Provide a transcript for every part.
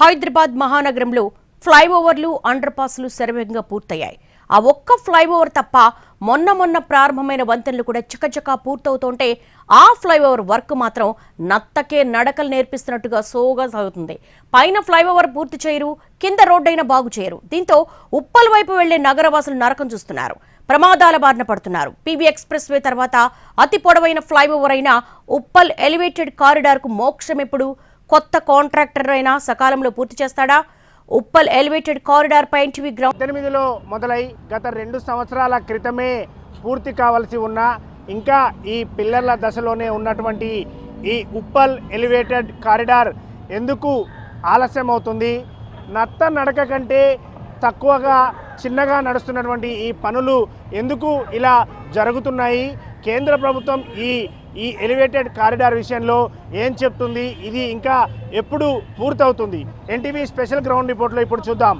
హైదరాబాద్ మహానగరంలో ఫ్లైఓవర్లు అండర్ పాస్లు శరవేగంగా పూర్తయ్యాయి. ఆ ఒక్క ఫ్లైఓవర్ తప్ప మొన్న మొన్న ప్రారంభమైన వంతెనలు కూడా చకచకా పూర్తవుతుంటే ఆ ఫ్లైఓవర్ వర్క్ మాత్రం నత్తకే నడకలు నేర్పిస్తున్నట్టుగా సోగా సాగుతుంది. పైన ఫ్లైఓవర్ పూర్తి చేయరు కింద రోడ్డైనా బాగు చేయరు. దీంతో ఉప్పల్ వైపు వెళ్ళే నగరవాసులు నరకం చూస్తున్నారు. ప్రమాదాల బారిన పడుతున్నారు. పీవీ ఎక్స్ప్రెస్ వే తర్వాత అతి పొడవైన ఫ్లైఓవర్ అయిన ఉప్పల్ ఎలివేటెడ్ కారిడార్కు మోక్షం ఎప్పుడు? కొత్త కాంట్రాక్టర్ అయినా సకాలంలో పూర్తి చేస్తాడా? ఉప్పల్ ఎలివేటెడ్ కారిడార్ పై ఎన్టీవీ గ్రౌండ్ పద్దెనిమిదిలో మొదలై గత రెండు సంవత్సరాల క్రితమే పూర్తి కావాల్సి ఉన్న ఇంకా ఈ పిల్లర్ల దశలోనే ఉన్నటువంటి ఈ ఉప్పల్ ఎలివేటెడ్ కారిడార్ ఎందుకు ఆలస్యం అవుతుంది నత్త నడక కంటే తక్కువగా చిన్నగా నడుస్తున్నటువంటి ఈ పనులు ఎందుకు ఇలా జరుగుతున్నాయి? కేంద్ర ప్రభుత్వం ఈ ఈ ఎలివేటెడ్ కారిడార్ విషయంలో ఏం చెప్తుంది? ఇది ఇంకా ఎప్పుడు పూర్తవుతుంది? ఎన్టీవీ స్పెషల్ గ్రౌండ్ రిపోర్ట్లో ఇప్పుడు చూద్దాం.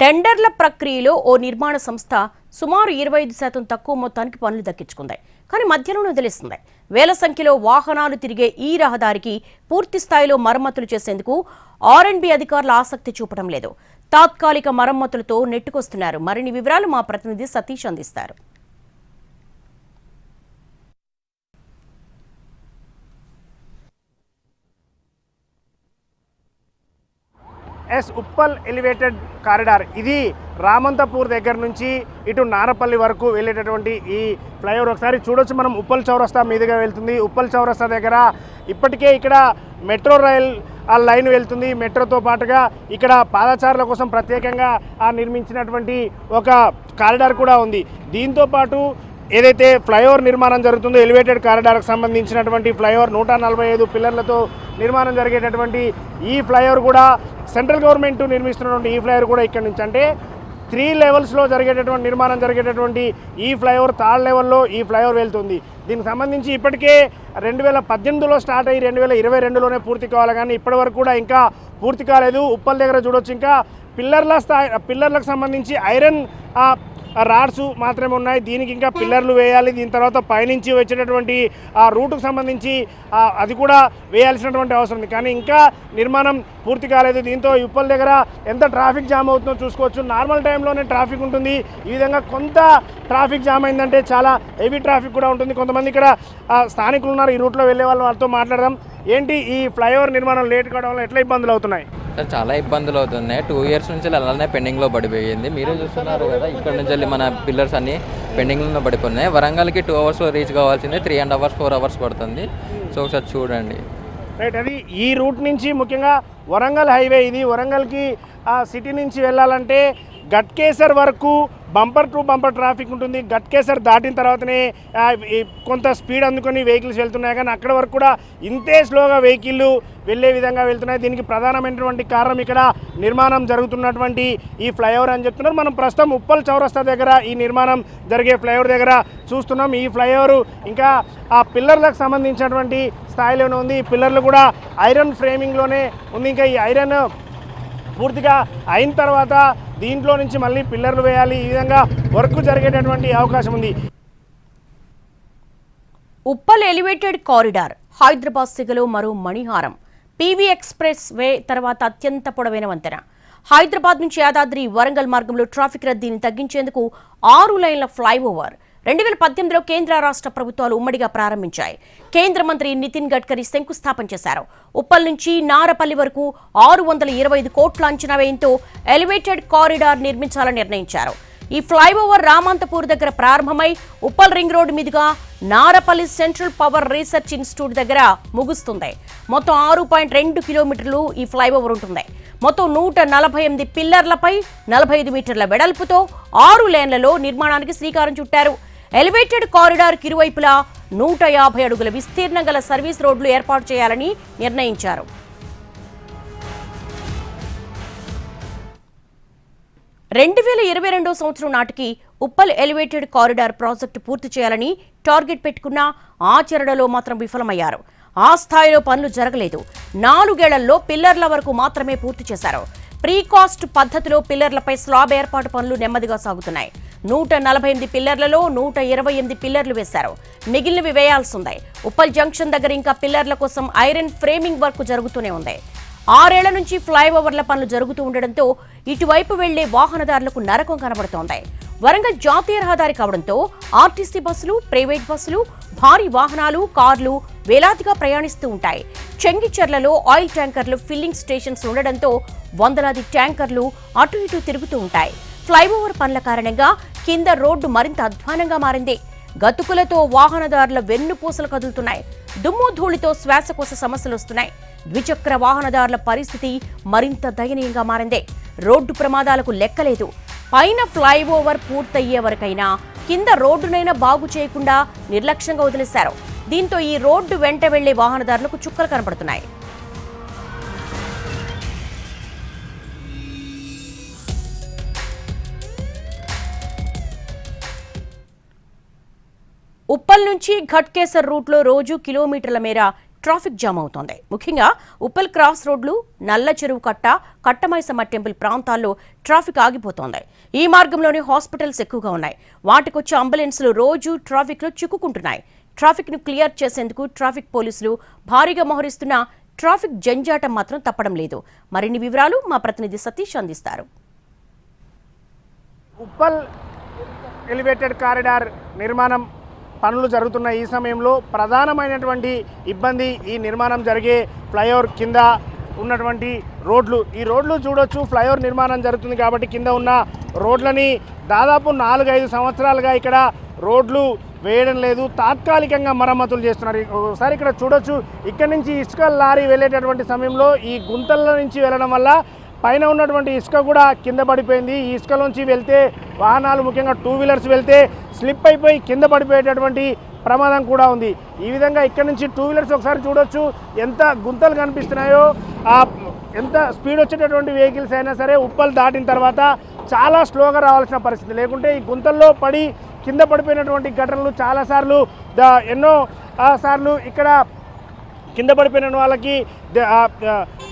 టెండర్ల ప్రక్రియలో ఓ నిర్మాణ సంస్థ సుమారు ఇరవై ఐదు శాతం తక్కువ మొత్తానికి పనులు దక్కించుకుంది. కానీ మధ్యలోనే వదిలేస్తుంది వేల సంఖ్యలో వాహనాలు తిరిగే ఈ రహదారికి పూర్తి స్థాయిలో మరమ్మతులు చేసేందుకు ఆర్ఎండ్బి అధికారులు ఆసక్తి చూపడం లేదు. తాత్కాలిక మరమ్మతులతో నెట్టుకొస్తున్నారు. మరిన్ని వివరాలు మా ప్రతినిధి సతీష్ అందిస్తారు. Yes Uppal elevated corridor. ఇది రామంతపూర్ దగ్గర నుంచి ఇటు నారపల్లి వరకు వెళ్ళేటటువంటి ఈ ఫ్లైఓవర్. ఒకసారి చూడొచ్చు మనం ఉప్పల్ చౌరస్తా మీదుగా వెళ్తుంది. ఉప్పల్ చౌరస్తా దగ్గర ఇప్పటికే ఇక్కడ మెట్రో రైల్ ఆ లైన్ వెళ్తుంది. మెట్రోతో పాటుగా ఇక్కడ పాదచారుల కోసం ప్రత్యేకంగా ఆ నిర్మించినటువంటి ఒక కారిడార్ కూడా ఉంది. దీంతో పాటు ఏదైతే ఫ్లైఓవర్ నిర్మాణం జరుగుతుందో ఎలివేటెడ్ కారిడార్కు సంబంధించినటువంటి ఫ్లైఓవర్ నూట నలభై ఐదు పిల్లర్లతో నిర్మాణం జరిగేటటువంటి ఈ ఫ్లైఓవర్ కూడా సెంట్రల్ గవర్నమెంట్ నిర్మిస్తున్నటువంటి ఈ ఫ్లైఓవర్ కూడా ఇక్కడ నుంచి. అంటే త్రీ లెవెల్స్లో జరిగేటటువంటి నిర్మాణం జరిగేటటువంటి ఈ ఫ్లైఓవర్ థర్డ్ లెవెల్లో ఈ ఫ్లైఓవర్ వెళ్తుంది. దీనికి సంబంధించి ఇప్పటికే రెండు వేల పద్దెనిమిదిలో స్టార్ట్ అయ్యి రెండు వేల ఇరవై రెండులోనే పూర్తి కావాలి. కానీ ఇప్పటి వరకు కూడా ఇంకా పూర్తి కాలేదు. ఉప్పల్ దగ్గర చూడొచ్చు. ఇంకా పిల్లర్ల స్థాయి పిల్లర్లకు సంబంధించి ఐరన్ రాడ్స్ మాత్రమే ఉన్నాయి. దీనికి ఇంకా పిల్లర్లు వేయాలి. దీని తర్వాత పైనుంచి వచ్చేటటువంటి ఆ రూట్కు సంబంధించి అది కూడా వేయాల్సినటువంటి అవసరం ఉంది. కానీ ఇంకా నిర్మాణం పూర్తి కాలేదు. దీంతో ఉప్పల్ దగ్గర ఎంత ట్రాఫిక్ జామ్ అవుతుందో చూసుకోవచ్చు. నార్మల్ టైంలోనే ట్రాఫిక్ ఉంటుంది. ఈ విధంగా కొంత ట్రాఫిక్ జామ్ అయిందంటే చాలా హెవీ ట్రాఫిక్ కూడా ఉంటుంది. కొంతమంది ఇక్కడ స్థానికులు ఉన్నారు. ఈ రూట్లో వెళ్ళే వాళ్ళు వాళ్ళతో మాట్లాడదాం. ఏంటి ఈ ఫ్లైఓవర్ నిర్మాణం లేట్ కావడం వల్ల ఎట్లా ఇబ్బందులు అవుతున్నాయి? చాలా ఇబ్బందులు అవుతున్నాయి. టూ ఇయర్స్ నుంచి అలానే పెండింగ్లో పడిపోయింది. మీరు చూస్తున్నారు కదా ఇక్కడ నుంచి వెళ్ళి మన పిల్లర్స్ అన్ని పెండింగ్లో పడిపోయినాయి వరంగల్కి టూ అవర్స్లో రీచ్ కావాల్సింది three and hours four hours పడుతుంది. సో ఒకసారి చూడండి. రైట్ అది ఈ రూట్ నుంచి ముఖ్యంగా వరంగల్ హైవే ఇది. వరంగల్కి ఆ సిటీ నుంచి వెళ్ళాలంటే గట్కేసర్ వరకు బంపర్ టు బంపర్ ట్రాఫిక్ ఉంటుంది. గట్కేసర్ దాటిన తర్వాతనే కొంత స్పీడ్ అందుకొని వెహికల్స్ వెళ్తున్నాయి. కానీ అక్కడ వరకు కూడా ఇంతే స్లోగా వెహికల్ వెళ్ళే విధంగా వెళ్తున్నాయి. దీనికి ప్రధానమైనటువంటి కారణం ఇక్కడ నిర్మాణం జరుగుతున్నటువంటి ఈ ఫ్లైఓవర్ అని చెప్తున్నారు. మనం ప్రస్తుతం ఉప్పల్ చౌరస్తా దగ్గర ఈ నిర్మాణం జరిగే ఫ్లైఓవర్ దగ్గర చూస్తున్నాం. ఈ ఫ్లైఓవర్ ఇంకా ఆ పిల్లర్లకు సంబంధించినటువంటి స్థాయిలోనే ఉంది. ఈ పిల్లర్లు కూడా ఐరన్ ఫ్రేమింగ్లోనే ఉంది. ఇంకా ఈ ఐరన్ పూర్తిగా అయిన తర్వాత దీంట్లో నుంచి మళ్ళీ పిల్లర్లు వేయాలి. ఈ విధంగా వర్క్ జరిగేటటువంటి అవకాశం ఉంది. ఉప్పల్ ఎలివేటెడ్ కారిడార్ హైదరాబాద్ సిగలో మరో మణిహారం. పీవీ ఎక్స్ప్రెస్ వే తర్వాత అత్యంత పొడవైన వంతెన. హైదరాబాద్ నుంచి యాదాద్రి వరంగల్ మార్గంలో ట్రాఫిక్ రద్దీని తగ్గించేందుకు ఆరు లైన్ల ఫ్లైఓవర్ రెండు వేల పద్దెనిమిదిలో కేంద్ర రాష్ట్ర ప్రభుత్వాలు ఉమ్మడిగా ప్రారంభించాయి. కేంద్ర మంత్రి నితిన్ గడ్కరీ శంకుస్థాపన చేశారు. ఉప్పల్ నుంచి నారపల్లి వరకు ఆరు వందల ఇరవై ఐదు కోట్ల అంచనా వ్యయంతో ఎలివేటెడ్ కారిడార్ నిర్మించాలని నిర్ణయించారు. ఈ ఫ్లైఓవర్ రామంతపూర్ దగ్గర ప్రారంభమై ఉప్పల్ రింగ్ రోడ్డు మీదుగా Narapally central power research institute దగ్గర ముగుస్తుంది. మొత్తం ఆరు పాయింట్ రెండు కిలోమీటర్లు ఈ ఫ్లైఓవర్ ఉంటుంది. మొత్తం నూట నలభై ఎనిమిది పిల్లర్లపై నలభై ఐదు మీటర్ల వెడల్పుతో ఆరు లేన్లలో నిర్మాణానికి శ్రీకారం చుట్టారు. ఎలివేటెడ్ కారిడార్ ఇరువైపులా నూట యాభై అడుగుల విస్తీర్ణం గల సర్వీస్ రోడ్లు ఏర్పాటు చేయాలని నిర్ణయించారు. రెండు వేల ఇరవై రెండో సంవత్సరం నాటికి ఉప్పల్ ఎలివేటెడ్ కారిడార్ ప్రాజెక్టు పూర్తి చేయాలని టార్గెట్ పెట్టుకున్న ఆచరణలో మాత్రం విఫలమయ్యారు. ఆ స్థాయిలో పనులు జరగలేదు. నాలుగేళ్ళలో పిల్లర్ల వరకు మాత్రమే పూర్తి చేశారు. ప్రీకాస్ట్ పద్ధతిలో పిల్లర్లపై స్లాబ్ ఏర్పాటు పనులు నెమ్మదిగా సాగుతున్నాయి. నూట నలభై ఎనిమిది పిల్లర్లలో నూట ఇరవై ఎనిమిది పిల్లర్లు వేశారు. మిగిలినవి వేయాల్సి ఉంది. ఉప్పల్ జంక్షన్ దగ్గర ఇంకా పిల్లర్ల కోసం ఐరన్ ఫ్రేమింగ్ వర్క్ జరుగుతూనే ఉంది. ఆరేళ్ళ నుంచి ఫ్లైఓవర్ల పనులు జరుగుతూ ఉండడంతో ఇటువైపు వెళ్ళే వాహనదారులకు నరకం కనబడుతోంది. వరంగల్ జాతీయ రహదారి కావడంతో ఆర్టీసీ బస్సులు ప్రైవేట్ బస్సులు భారీ వాహనాలు కార్లు వేలాదిగా ప్రయాణిస్తూ ఉంటాయి. చెంగిచెర్లలో ఆయిల్ ట్యాంకర్లు ఫిల్లింగ్ స్టేషన్స్ ఉండడంతో వందలాది ట్యాంకర్లు అటు ఇటు తిరుగుతూ ఉంటాయి. ఫ్లైఓవర్ పనుల కారణంగా కింద రోడ్డు మరింత అధ్వానంగా మారింది. గతుకులతో వాహనదారుల వెన్నుపూసలు కదులుతున్నాయి. దుమ్ము ధూళితో శ్వాసకోశ సమస్యలు వస్తున్నాయి. ద్విచక్ర వాహనదారుల పరిస్థితి మరింత దయనీయంగా మారింది. రోడ్డు ప్రమాదాలకు లెక్కలేదు. పైన ఫ్లైఓవర్ పూర్తయ్యే వరకైనా కింద రోడ్డునైనా బాగు చేయకుండా నిర్లక్ష్యంగా వదిలేశారు. దీంతో ఈ రోడ్డు వెంట వెళ్ళే వాహనదారులకు చుక్కలు కనపడుతున్నాయి. ఉప్పల్ నుంచి ఘట్కేసర్ రూట్లో రోజు కిలోమీటర్ల మేర ట్రాఫిక్ జామ్ అవుతోంది. ముఖ్యంగా ఉప్పల్ క్రాస్ రోడ్లు నల్ల చెరువు కట్ట కట్టమైసమ్మ టెంపుల్ ప్రాంతాల్లో ట్రాఫిక్ ఆగిపోతోంది. ఈ మార్గంలోనే హాస్పిటల్స్ ఎక్కువగా ఉన్నాయి. వాటికొచ్చే అంబులెన్సులు రోజు ట్రాఫిక్లో చిక్కుకుంటున్నాయి. ట్రాఫిక్ను క్లియర్ చేసేందుకు ట్రాఫిక్ పోలీసులు భారీగా మోహరిస్తున్న ట్రాఫిక్ జంజాటం మాత్రం తప్పడం లేదు. మరిన్ని వివరాలు మా ప్రతినిధి సతీష్ అందిస్తారు. ఉప్పల్ ఎలివేటెడ్ కారిడార్ నిర్మాణం పనులు జరుగుతున్న ఈ సమయంలో ప్రధానమైనటువంటి ఇబ్బంది ఈ నిర్మాణం జరిగే ఫ్లైఓవర్ కింద ఉన్నటువంటి రోడ్లు. ఈ రోడ్లు చూడొచ్చు ఫ్లైఓవర్ నిర్మాణం జరుగుతుంది కాబట్టి కింద ఉన్న రోడ్లని దాదాపు నాలుగైదు సంవత్సరాలుగా ఇక్కడ రోడ్లు వేయడం లేదు. తాత్కాలికంగా మరమ్మతులు చేస్తున్నారు. ఒకసారి ఇక్కడ చూడొచ్చు. ఇక్కడ నుంచి ఇసుక లారీ వెళ్ళేటటువంటి సమయంలో ఈ గుంతల నుంచి వెళ్ళడం వల్ల పైన ఉన్నటువంటి ఇసుక కూడా కింద పడిపోయింది. ఈ ఇసుకలోంచి వెళ్తే వాహనాలు ముఖ్యంగా టూ వీలర్స్ వెళ్తే స్లిప్ అయిపోయి కింద పడిపోయేటటువంటి ప్రమాదం కూడా ఉంది. ఈ విధంగా ఇక్కడ నుంచి టూ వీలర్స్ ఒకసారి చూడొచ్చు. ఎంత గుంతలు కనిపిస్తున్నాయో ఆ ఎంత స్పీడ్ వచ్చేటటువంటి వెహికల్స్ అయినా సరే ఉప్పలు దాటిన తర్వాత చాలా స్లోగా రావాల్సిన పరిస్థితి. లేకుంటే ఈ గుంతల్లో పడి కింద పడిపోయినటువంటి ఘటనలు చాలాసార్లు ద ఎన్నో సార్లు ఇక్కడ కింద పడిపోయిన వాళ్ళకి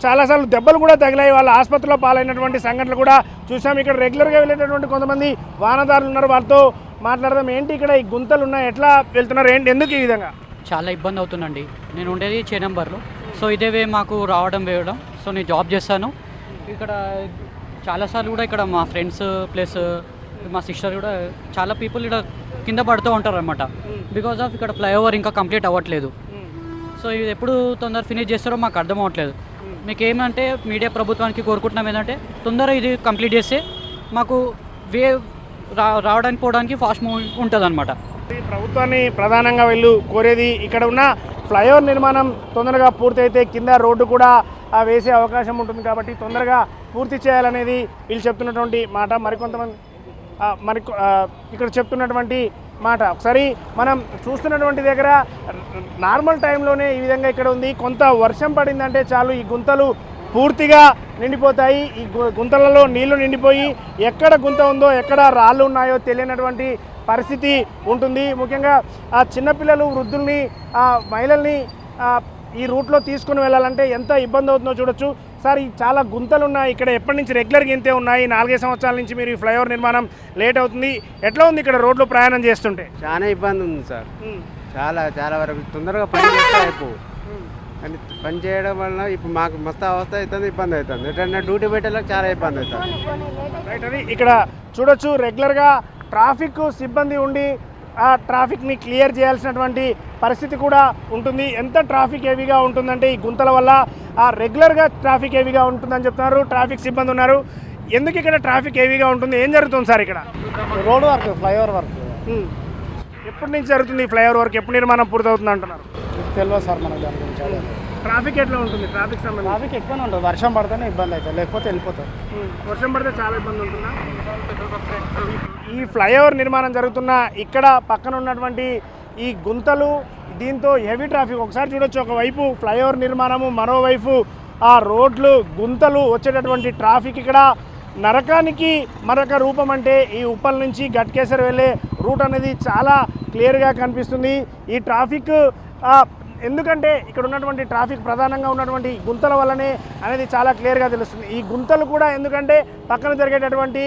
చాలాసార్లు దెబ్బలు కూడా తగిలాయి. వాళ్ళ ఆసుపత్రిలో పాలైనటువంటి సంఘటనలు కూడా చూసాం. ఇక్కడ రెగ్యులర్గా వెళ్ళేటటువంటి కొంతమంది వాహనదారులు ఉన్నారు. వాళ్ళతో మాట్లాడదాం. ఏంటి ఇక్కడ ఈ గుంతలు ఉన్నాయి? ఎట్లా వెళ్తున్నారు? ఏంటి ఎందుకు ఈ విధంగా? చాలా ఇబ్బంది అవుతుందండి. నేను ఉండేది చే నెంబర్లో. సో ఇదే వే మాకు రావడం వేయడం. సో నేను జాబ్ చేస్తాను. ఇక్కడ చాలాసార్లు కూడా ఇక్కడ మా ఫ్రెండ్స్ ప్లస్ మా సిస్టర్ కూడా చాలా పీపుల్ ఇక్కడ కింద పడుతూ ఉంటారు అనమాట బికాజ్ ఆఫ్ ఇక్కడ ఫ్లైఓవర్ ఇంకా కంప్లీట్ అవ్వట్లేదు. సో ఇది ఎప్పుడు తొందర ఫినిష్ చేస్తారో మాకు అర్థం అవ్వట్లేదు. మీకు ఏమంటే మీడియా ప్రభుత్వానికి కోరుకుంటున్నాం ఏంటంటే తొందరగా ఇది కంప్లీట్ చేస్తే మాకు వే రా రావడానికి పోవడానికి ఫాస్ట్ మూవ్ ఉంటుంది అనమాట ప్రభుత్వాన్ని ప్రధానంగా వీళ్ళు కోరేది ఇక్కడ ఉన్న ఫ్లైఓవర్ నిర్మాణం తొందరగా పూర్తయితే కింద రోడ్డు కూడా వేసే అవకాశం ఉంటుంది కాబట్టి తొందరగా పూర్తి చేయాలనేది వీళ్ళు చెప్తున్నటువంటి మాట. మరికొంతమంది మరి ఇక్కడ చెప్తున్నటువంటి మాట. ఒకసారి మనం చూస్తున్నటువంటి దగ్గర నార్మల్ టైంలోనే ఈ విధంగా ఇక్కడ ఉంది. కొంత వర్షం పడిందంటే చాలు ఈ గుంతలు పూర్తిగా నిండిపోతాయి. ఈ గు- గుంతలలో నీళ్ళు నిండిపోయి ఎక్కడ గుంత ఉందో ఎక్కడ రాళ్ళు ఉన్నాయో తెలియనటువంటి పరిస్థితి ఉంటుంది. ముఖ్యంగా ఆ చిన్నపిల్లలు వృద్ధుల్ని ఆ మహిళల్ని ఈ రూట్లో తీసుకుని వెళ్ళాలంటే ఎంత ఇబ్బంది అవుతుందో చూడొచ్చు. సార్ ఈ చాలా గుంతలు ఉన్నాయి ఇక్కడ ఎప్పటి నుంచి రెగ్యులర్గా ఇంతే ఉన్నాయి? నాలుగైదు సంవత్సరాల నుంచి మీరు ఈ ఫ్లైఓవర్ నిర్మాణం లేట్ అవుతుంది. ఎట్లా ఉంది ఇక్కడ రోడ్లో ప్రయాణం చేస్తుంటే? చాలా ఇబ్బంది ఉంది సార్. చాలా చాలా వరకు తొందరగా పని చేస్తే కానీ పని చేయడం వలన ఇప్పుడు మాకు మస్తు అవస్థ అవుతుంది ఇబ్బంది అవుతుంది. ఎటన్నా డ్యూటీ పెట్టేలకు చాలా ఇబ్బంది అవుతుంది. రైట్ అది ఇక్కడ చూడొచ్చు రెగ్యులర్గా ట్రాఫిక్ సిబ్బంది ఉండి ఆ ట్రాఫిక్ని క్లియర్ చేయాల్సినటువంటి పరిస్థితి కూడా ఉంటుంది. ఎంత ట్రాఫిక్ హెవీగా ఉంటుందంటే ఈ గుంతల వల్ల ఆ రెగ్యులర్గా ట్రాఫిక్ హెవీగా ఉంటుందని చెప్తున్నారు. ట్రాఫిక్ సిబ్బంది ఉన్నారు. ఎందుకు ఇక్కడ ట్రాఫిక్ హెవీగా ఉంటుంది? ఏం జరుగుతుంది సార్ ఇక్కడ? Road work flyover work. ఎప్పటి నుంచి జరుగుతుంది ఈ ఫ్లైఓవర్ వర్క్? ఎప్పుడు నిర్మాణం పూర్తవుతుంది అంటున్నారు? తెలియదు సార్ మనకు దాని గురించి. ట్రాఫిక్ ఎట్లా ఉంటుంది? ట్రాఫిక్ సంబంధించి? ట్రాఫిక్ ఎక్కువనే ఉంటుంది. వర్షం పడితేనే ఇబ్బంది అవుతుంది. లేకపోతే వెళ్ళిపోతారు. వర్షం పడితే చాలా ఇబ్బంది ఉంటుందా? ఈ ఫ్లైఓవర్ నిర్మాణం జరుగుతున్న ఇక్కడ పక్కన ఉన్నటువంటి ఈ గుంతలు దీంతో హెవీ ట్రాఫిక్. ఒకసారి చూడొచ్చు ఒకవైపు ఫ్లైఓవర్ నిర్మాణము మరోవైపు ఆ రోడ్లు గుంతలు వచ్చేటటువంటి ట్రాఫిక్ ఇక్కడ. నరకానికి మరొక రూపం అంటే ఈ ఉప్పల్ నుంచి గట్కేసర్ వెళ్ళే రూట్ అనేది చాలా క్లియర్గా కనిపిస్తుంది. ఈ ట్రాఫిక్ ఎందుకంటే ఇక్కడ ఉన్నటువంటి ట్రాఫిక్ ప్రధానంగా ఉన్నటువంటి గుంతల వల్లనే అనేది చాలా క్లియర్గా తెలుస్తుంది. ఈ గుంతలు కూడా ఎందుకంటే పక్కన జరిగేటటువంటి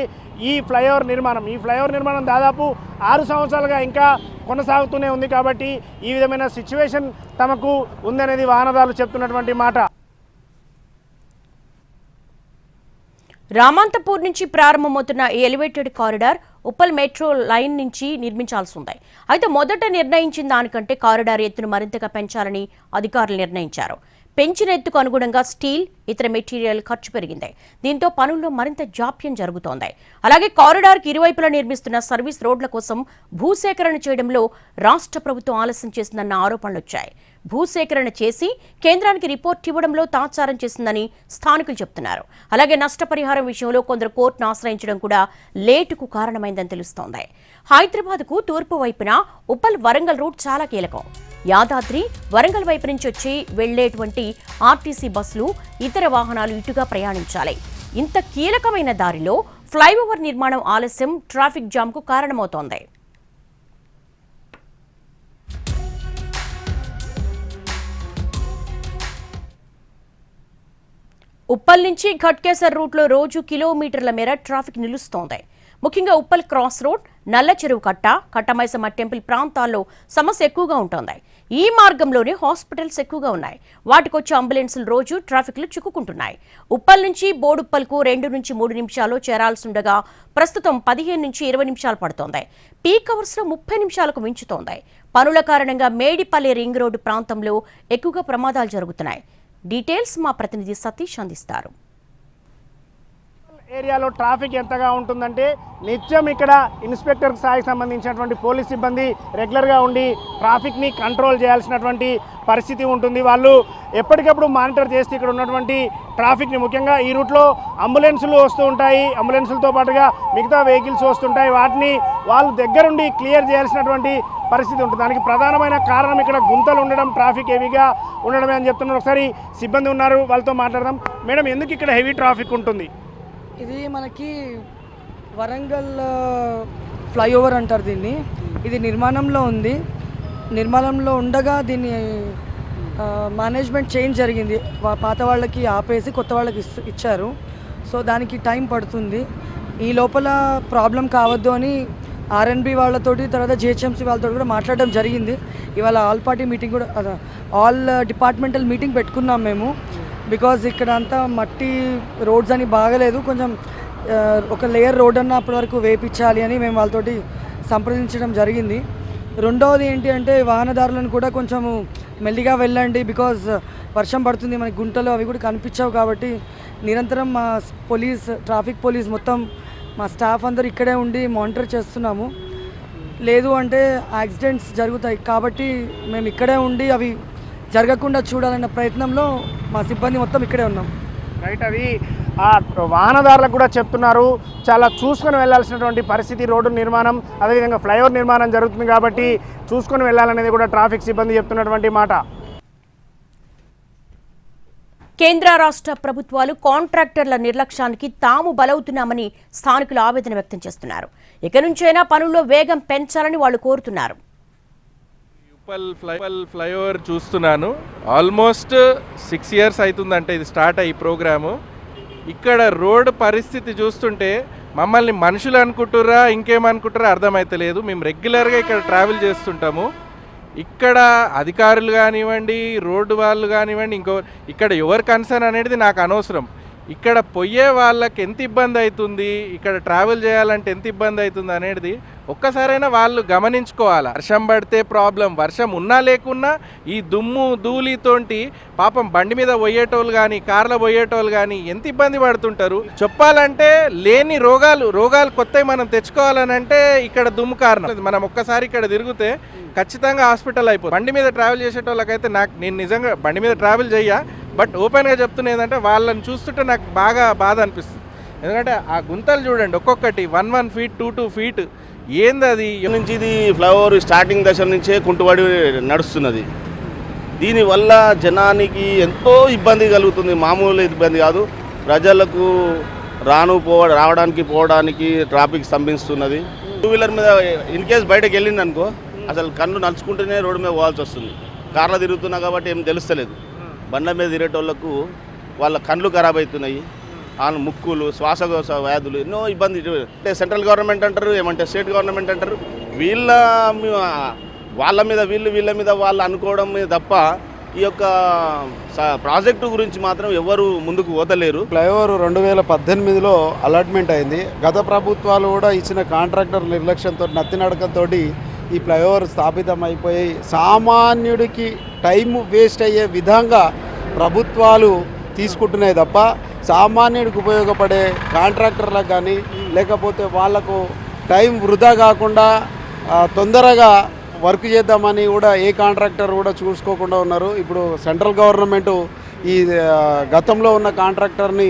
ఈ ఫ్లైఓవర్ నిర్మాణం. ఈ ఫ్లైఓవర్ నిర్మాణం దాదాపు ఆరు సంవత్సరాలుగా ఇంకా కొనసాగుతూనే ఉంది కాబట్టి ఈ విధమైన సిచ్యువేషన్ తమకు ఉందనేది వాహనదారులు చెప్తున్నటువంటి మాట. రామాంతపూర్ నుంచి ప్రారంభమవుతున్న ఈ elevated corridor Uppal metro line నుంచి నిర్మించాల్సి ఉంది అయితే మొదట నిర్ణయించిన దానికంటే కారిడార్ ఎత్తును మరింతగా పెంచాలని అధికారులు నిర్ణయించారు. పెంచిన ఎత్తుకు అనుగుణంగా స్టీల్ ఇతర మెటీరియల్ ఖర్చు పెరిగింది. దీంతో పనుల్లో మరింత జాప్యం జరుగుతోంది. అలాగే కారిడార్కి ఇరువైపులా నిర్మిస్తున్న సర్వీస్ రోడ్ల కోసం భూసేకరణ చేయడంలో రాష్ట్ర ప్రభుత్వం ఆలస్యం చేసిందన్న ఆరోపణలు వచ్చాయి. భూసేకరణ చేసి కేంద్రానికి రిపోర్ట్ ఇవ్వడంలో తాత్సారం చేసిందని స్థానికులు చెబుతున్నారు అలాగే నష్టపరిహారం విషయంలో కొందరు కోర్టును ఆశ్రయించడం కూడా లేటుకు కారణమైందని తెలుస్తోంది. హైదరాబాద్కు తూర్పు వైపున ఉప్పల్ వరంగల్ రూట్ చాలా కీలకం. యాదాద్రి వరంగల్ వైపు నుంచి వచ్చి వెళ్ళేటువంటి ఆర్టీసీ బస్సులు ఇతర వాహనాలు ఇటుగా ప్రయాణించాలి. ఇంత కీలకమైన దారిలో ఫ్లైఓవర్ నిర్మాణం ఆలస్యం ట్రాఫిక్ జామ్కు కారణమవుతోంది. ఉప్పల్ నుంచి ఘట్కేసర్ రూట్లో రోజు కిలోమీటర్ల మేర ట్రాఫిక్ నిలుస్తోంది. ముఖ్యంగా ఉప్పల్ క్రాస్ రోడ్ నల్ల చెరువు కట్ట కట్టమైసమ్మ టెంపుల్ ప్రాంతాల్లో సమస్య ఎక్కువగా ఉంటుంది. ఈ మార్గంలోనే హాస్పిటల్స్ ఎక్కువగా ఉన్నాయి. వాటికొచ్చే అంబులెన్సులు రోజు ట్రాఫిక్లు చిక్కుకుంటున్నాయి. ఉప్పల్ నుంచి బోడుప్పల్కు రెండు నుంచి మూడు నిమిషాలు చేరాల్సిండగా ప్రస్తుతం పదిహేను నుంచి ఇరవై నిమిషాలు పడుతోంది. పీక్ అవర్స్లో ముప్పై నిమిషాలకు మించుతోంది. పనుల కారణంగా మేడిపల్లి రింగ్ రోడ్డు ప్రాంతంలో ఎక్కువగా ప్రమాదాలు జరుగుతున్నాయి. డీటెయిల్స్ మా ప్రతినిధి సతీష్ అందిస్తారు. ఏరియాలో ట్రాఫిక్ ఎంతగా ఉంటుందంటే నిత్యం ఇక్కడ ఇన్స్పెక్టర్ స్థాయికి సంబంధించినటువంటి పోలీస్ సిబ్బంది రెగ్యులర్గా ఉండి ట్రాఫిక్ని కంట్రోల్ చేయాల్సినటువంటి పరిస్థితి ఉంటుంది. వాళ్ళు ఎప్పటికప్పుడు మానిటర్ చేస్తే ఇక్కడ ఉన్నటువంటి ట్రాఫిక్ని ముఖ్యంగా ఈ రూట్లో అంబులెన్సులు వస్తూ ఉంటాయి. అంబులెన్సులతో పాటుగా మిగతా వెహికల్స్ వస్తుంటాయి. వాటిని వాళ్ళు దగ్గరుండి క్లియర్ చేయాల్సినటువంటి పరిస్థితి ఉంటుంది. దానికి ప్రధానమైన కారణం ఇక్కడ గుంతలు ఉండడం ట్రాఫిక్ హెవీగా ఉండడమే అని చెప్తున్నారు. ఒకసారి సిబ్బంది ఉన్నారు వాళ్ళతో మాట్లాడదాం. మేడం ఎందుకు ఇక్కడ హెవీ ట్రాఫిక్ ఉంటుంది? ఇది మనకి వరంగల్ ఫ్లైఓవర్ అంటారు దీన్ని. ఇది నిర్మాణంలో ఉంది. నిర్మాణంలో ఉండగా దీన్ని మేనేజ్మెంట్ చేంజ్ జరిగింది. పాత వాళ్ళకి ఆపేసి కొత్త వాళ్ళకి ఇచ్చారు. సో దానికి టైం పడుతుంది. ఈ లోపల ప్రాబ్లం కావద్దు అని ఆర్ఎన్బి వాళ్ళతోటి తర్వాత జిహెచ్ఎంసీ వాళ్ళతో కూడా మాట్లాడడం జరిగింది. ఇవాళ ఆల్ పార్టీ మీటింగ్ కూడా ఆల్ డిపార్ట్మెంటల్ మీటింగ్ పెట్టుకున్నాం మేము. బికాజ్ ఇక్కడ అంతా మట్టి రోడ్స్ అని బాగలేదు. కొంచెం ఒక లేయర్ రోడ్ అన్న అప్పటి వరకు వేపించాలి అని మేము వాళ్ళతోటి సంప్రదించడం జరిగింది. రెండవది ఏంటి అంటే వాహనదారులను కూడా కొంచెము మెల్లిగా వెళ్ళండి. బికాజ్ వర్షం పడుతుంది మనకి గుంటలు అవి కూడా కనిపించవు కాబట్టి నిరంతరం మా పోలీస్ ట్రాఫిక్ పోలీస్ మొత్తం మా స్టాఫ్ అందరు ఇక్కడే ఉండి మానిటర్ చేస్తున్నాము. లేదు అంటే యాక్సిడెంట్స్ జరుగుతాయి కాబట్టి మేము ఇక్కడే ఉండి అవి జరగకుండా చూడాలన్న ప్రయత్నంలో మా సిబ్బంది మొత్తం ఇక్కడే ఉన్నాం. రైట్ అది ఆ వాహనదారులకు కూడా చెప్తున్నారు. చాలా చూసుకొని వెళ్ళాల్సినటువంటి పరిస్థితి రోడ్డు నిర్మాణం అదేవిధంగా ఫ్లైఓవర్ నిర్మాణం జరుగుతుంది కాబట్టి చూసుకొని వెళ్ళాలనేది కూడా ట్రాఫిక్ సిబ్బంది చెప్తున్నటువంటి మాట. కేంద్ర రాష్ట్ర ప్రభుత్వాలు కాంట్రాక్టర్ల నిర్లక్ష్యానికి తాము బలవుతున్నామని స్థానికులు ఆవేదన వ్యక్తం చేస్తున్నారు. ఇక నుంచైనా పనుల్లో వేగం పెంచాలని వాళ్ళు కోరుతున్నారు. ఉప్పల్ ఫ్లై ఉప్పల్ ఫ్లైఓవర్ చూస్తున్నాను. ఆల్మోస్ట్ సిక్స్ ఇయర్స్ అవుతుందంటే ఇది స్టార్ట్ అయ్యి ప్రోగ్రాము ఇక్కడ రోడ్ పరిస్థితి చూస్తుంటే మమ్మల్ని మనుషులు అనుకుంటుర్రా ఇంకేమనుకుంటారా అర్థమైతలేదు మేము రెగ్యులర్గా ఇక్కడ ట్రావెల్ చేస్తుంటాము. ఇక్కడ అధికారులు కానివ్వండి రోడ్డు వాళ్ళు కానివ్వండి ఇంకో ఇక్కడ ఎవరు కన్సర్న్ అనేది నాకు అనవసరం. ఇక్కడ పోయే వాళ్ళకి ఎంత ఇబ్బంది అవుతుంది ఇక్కడ ట్రావెల్ చేయాలంటే ఎంత ఇబ్బంది అవుతుంది అనేది ఒక్కసారైనా వాళ్ళు గమనించుకోవాలి. వర్షం పడితే ప్రాబ్లం వర్షం ఉన్నా లేకున్నా ఈ దుమ్ము ధూళితోటి పాపం బండి మీద పోయేటోళ్ళు కానీ కార్లో పోయేటోళ్ళు కానీ ఎంత ఇబ్బంది పడుతుంటారు? చెప్పాలంటే లేని రోగాలు రోగాలు కొత్తవి మనం తెచ్చుకోవాలని అంటే ఇక్కడ దుమ్ము కారణం. మనం ఒక్కసారి ఇక్కడ తిరిగితే ఖచ్చితంగా హాస్పిటల్ అయిపోతుంది బండి మీద ట్రావెల్ చేసేటోళ్ళకైతే నాకు నేను నిజంగా బండి మీద ట్రావెల్ చెయ్యా బట్ ఓపెన్గా చెప్తున్నా ఏంటంటే వాళ్ళని చూస్తుంటే నాకు బాగా బాధ అనిపిస్తుంది. ఎందుకంటే ఆ గుంతలు చూడండి ఒక్కొక్కటి. One one feet two two feet. ఏంది అది నుంచి ఇది ఫ్లైఓవర్ స్టార్టింగ్ దశ నుంచే కుంటుబడి నడుస్తున్నది. దీనివల్ల జనానికి ఎంతో ఇబ్బంది కలుగుతుంది. మామూలు ఇబ్బంది కాదు. ప్రజలకు రాను పో రావడానికి పోవడానికి ట్రాఫిక్ స్తంభిస్తున్నది. టూ వీలర్ మీద ఇన్ కేస్ బయటకు వెళ్ళింది అనుకో అసలు కన్ను నడుచుకుంటేనే రోడ్డు మీద పోవాల్సి వస్తుంది. కార్లో తిరుగుతున్నా కాబట్టి ఏం తెలుస్తలేదు. బండ్ల మీద తిరిగేటోళ్ళకు వాళ్ళ కండ్లు ఖరాబ్ అవుతున్నాయి. ముక్కులు శ్వాసకోశ వ్యాధులు ఎన్నో ఇబ్బంది. అంటే సెంట్రల్ గవర్నమెంట్ అంటారు ఏమంటే స్టేట్ గవర్నమెంట్ అంటారు. వీళ్ళ మీ- వాళ్ళ మీద వీళ్ళు వీళ్ళ మీద వాళ్ళు అనుకోవడం మీద తప్ప ఈ యొక్క ప్రాజెక్టు గురించి మాత్రం ఎవరు ముందుకు పోతలేరు. ఫ్లైఓవర్ రెండు వేల పద్దెనిమిదిలో అలాట్మెంట్ అయింది. గత ప్రభుత్వాలు కూడా ఇచ్చిన కాంట్రాక్టర్ నిర్లక్ష్యంతో నత్తినడకతో ఈ ఫ్లైఓవర్ స్థాపితం అయిపోయి సామాన్యుడికి టైం వేస్ట్ అయ్యే విధంగా ప్రభుత్వాలు తీసుకుంటున్నాయి తప్ప సామాన్యుడికి ఉపయోగపడే కాంట్రాక్టర్లకు కానీ లేకపోతే వాళ్ళకు టైం వృధా కాకుండా తొందరగా వర్క్ చేద్దామని కూడా ఏ కాంట్రాక్టర్ కూడా చూసుకోకుండా ఉన్నారు. ఇప్పుడు సెంట్రల్ గవర్నమెంట్ ఈ గతంలో ఉన్న కాంట్రాక్టర్ని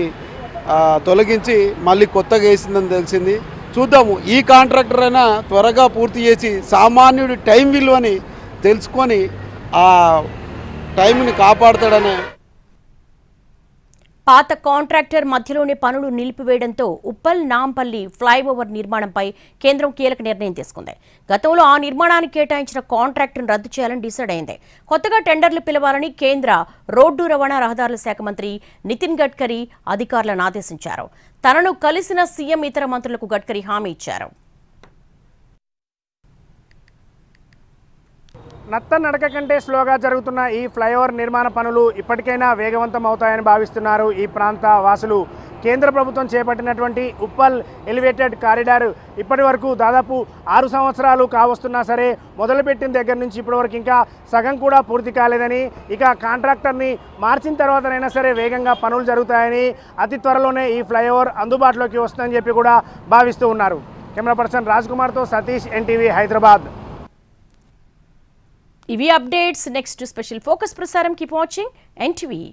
తొలగించి మళ్ళీ కొత్తగా వేసిందని తెలిసింది. చూద్దాము ఈ కాంట్రాక్టర్ అయినా త్వరగా పూర్తి చేసి సామాన్యుడి టైం విలువని తెలుసుకొని ఆ టైంని కాపాడతాడనే పాత కాంట్రాక్టర్ మధ్యలోనే పనులు నిలిపివేయడంతో ఉప్పల్ నాంపల్లి ఫ్లైఓవర్ నిర్మాణంపై కేంద్రం కీలక నిర్ణయం తీసుకుంది. గతంలో ఆ నిర్మాణానికి కేటాయించిన కాంట్రాక్టును రద్దు చేయాలని డిసైడ్ అయింది. కొత్తగా టెండర్లు పిలవాలని కేంద్ర రోడ్డు రవాణా రహదారుల శాఖ మంత్రి నితిన్ గడ్కరీ అధికారులను ఆదేశించారు. తనను కలిసిన సీఎం ఇతర మంత్రులకు గడ్కరీ హామీ ఇచ్చారు. నత్త నడక కంటే స్లోగా జరుగుతున్న ఈ ఫ్లైఓవర్ నిర్మాణ పనులు ఇప్పటికైనా వేగవంతం అవుతాయని భావిస్తున్నారు ఈ ప్రాంత వాసులు. కేంద్ర ప్రభుత్వం చేపట్టినటువంటి ఉప్పల్ ఎలివేటెడ్ కారిడార్ ఇప్పటి వరకు దాదాపు ఆరు సంవత్సరాలు కావస్తున్నా సరే మొదలుపెట్టిన దగ్గర నుంచి ఇప్పటివరకు ఇంకా సగం కూడా పూర్తి కాలేదని ఇక కాంట్రాక్టర్ని మార్చిన తర్వాతనైనా సరే వేగంగా పనులు జరుగుతాయని అతి త్వరలోనే ఈ ఫ్లైఓవర్ అందుబాటులోకి వస్తుందని చెప్పి కూడా భావిస్తూ ఉన్నారు. కెమెరా పర్సన్ రాజ్ కుమార్తో Satish NTV Hyderabad. ఇవి అప్డేట్స్ నెక్స్ట్ స్పెషల్ ఫోకస్ ప్రసారం కీప్ వాచింగ్ ఎన్టీవీ